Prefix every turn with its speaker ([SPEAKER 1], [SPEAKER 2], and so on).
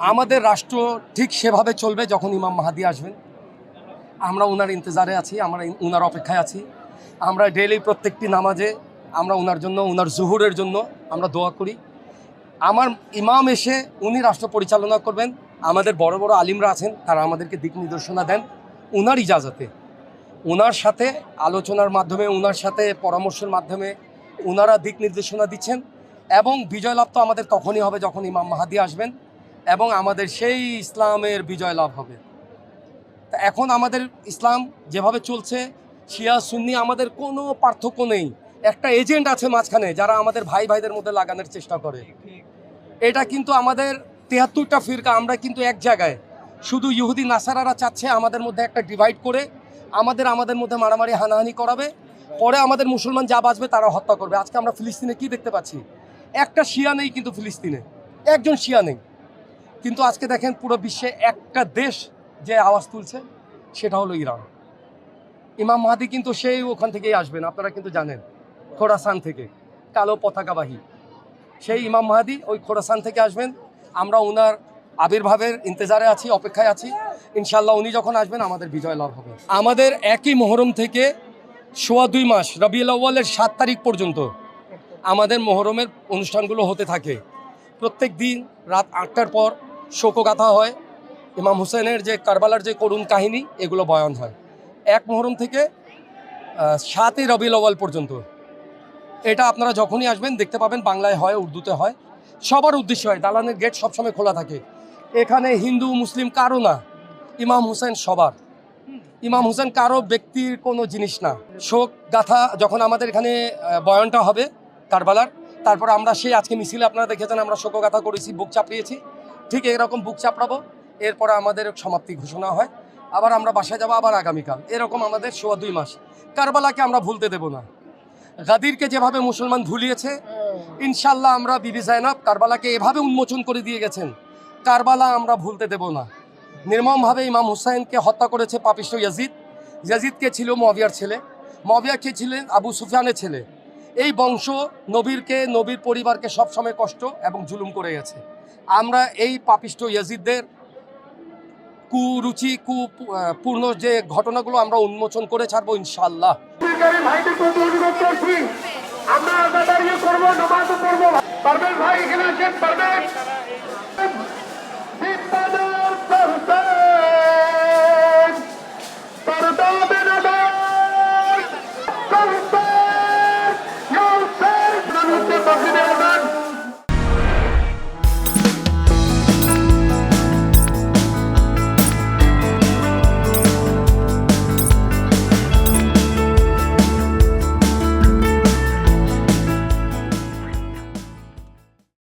[SPEAKER 1] আমাদের রাষ্ট্র ঠিক সেভাবে চলবে যখন ইমাম মাহাদি আসবেন। আমরা ওনার ইন্তজারে আছি, আমরা ওনার অপেক্ষায় আছি। আমরা ডেইলি প্রত্যেকটি নামাজে আমরা ওনার জন্য ওনার জুহুরের জন্য আমরা দোয়া করি। আমার ইমাম এসে উনি রাষ্ট্র পরিচালনা করবেন। আমাদের বড় বড় আলিমরা আছেন, তারা আমাদেরকে দিক নির্দেশনা দেন ওনার ইজাজতে। ওনার সাথে আলোচনার মাধ্যমে ওনার সাথে পরামর্শের মাধ্যমে ওনারা দিক নির্দেশনা দিচ্ছেন এবং বিজয় লাভ তো আমাদের তখনই হবে যখন ইমাম মাহাদি আসবেন। এবং আমাদের সেই ইসলামের বিজয় লাভ হবে। তা এখন আমাদের ইসলাম যেভাবে চলছে, শিয়া, সুন্নি আমাদের কোনো পার্থক্য নেই। একটা এজেন্ট আছে মাঝখানে যারা আমাদের ভাই ভাইদের মধ্যে লাগানোর চেষ্টা করে। এটা কিন্তু আমাদের তেহাত্তরটা ফিরকা, আমরা কিন্তু এক জায়গায়। শুধু ইহুদি, নাসারারা চাচ্ছে আমাদের মধ্যে একটা ডিভাইড করে, আমাদের আমাদের মধ্যে মারামারি, হানাহানি করাবে। পরে আমাদের মুসলমান যা বাঁচবে তারা হত্যা করবে। আজকে আমরা ফিলিস্তিনে কি দেখতে পাচ্ছি? একটা শিয়া নেই কিন্তু ফিলিস্তিনে। একজন শিয়া নেই। কিন্তু আজকে দেখেন পুরো বিশ্বে একটা দেশ যে আওয়াজ তুলছে, সেটা হলো ইরান। ইমাম মাহাদি কিন্তু সেই ওখান থেকেই আসবেন, আপনারা কিন্তু জানেন, খোরাসান থেকে, কালো পতাকাবাহী। সেই ইমাম মাহাদি ওই খোরাসান থেকে আসবেন, আমরা ওনার আবির্ভাবের ইন্তজারে আছি, অপেক্ষায় আছি। ইনশাল্লাহ উনি যখন আসবেন, আমাদের বিজয় লাভ হবে। আমাদের একই মহরম থেকে সোয়া দুই মাস, রবিউল আউ্বালের সাত তারিখ পর্যন্ত আমাদের মহরমের অনুষ্ঠানগুলো হতে থাকে। প্রত্যেক দিন রাত আটটার পর শোকগাথা হয়। ইমাম হুসেনের যে কারবালার যে করুণ কাহিনী, এগুলো বয়ান হয়। এক মহরম থেকে সাতই রবিউল আউ্বাল পর্যন্ত। এটা আপনারা যখনই আসবেন, দেখতে পাবেন বাংলায় হয়, উর্দুতে হয়। সবার উদ্দেশ্য হয়, দালানের গেট সবসময় খোলা থাকে। এখানে হিন্দু, মুসলিম কারও না। ইমাম হুসেন সবার। ইমাম হুসেন কারও ব্যক্তির কোনো জিনিস না। শোক গাথা যখন আমাদের এখানে বয়ানটা হবে, কারবালার তারপর আমরা সেই আজকে মিছিলে আপনারা দেখেছেন, আমরা শোকগাথা করেছি, বুক চাপড়িয়েছি ঠিক এরকম বুক চাপড়াবো, এরপরে আমাদের সমাপ্তি ঘোষণা হয়। আবার আমরা বাসায় যাব আবার আগামীকাল। এরকম আমাদের সোয়া দুই মাস। কারবালাকে আমরা ভুলতে দেব না। গাদিরকে যেভাবে মুসলমান ভুলিয়েছে, ইনশাল্লাহ আমরা বিবি জাইনাব কারবালাকে এভাবে উন্মোচন করে দিয়ে গেছেন, কারবালা আমরা ভুলতে দেব না। নির্মমভাবে ইমাম হুসাইনকে হত্যা করেছে পাপিষ্ট ইয়াজিদ। ইয়াজিদকে ছিল মবিয়ার ছেলে। মবিয়াকে ছিলেন? আবু সুফিয়ানের ছেলে। এই বংশ নবীরকে, নবীর পরিবারকে সবসময় কষ্ট এবং জুলুম করে গেছে। আমরা এই পাপিষ্ট ইয়াজিদদের কুরুচি কু পূর্ণ যে ঘটনাগুলো আমরা উন্মোচন করে ছাড়বো ইনশাল্লাহ
[SPEAKER 2] আমরা দাঁড়িয়ে করব পারবেন ভাই, এখানে পারবেন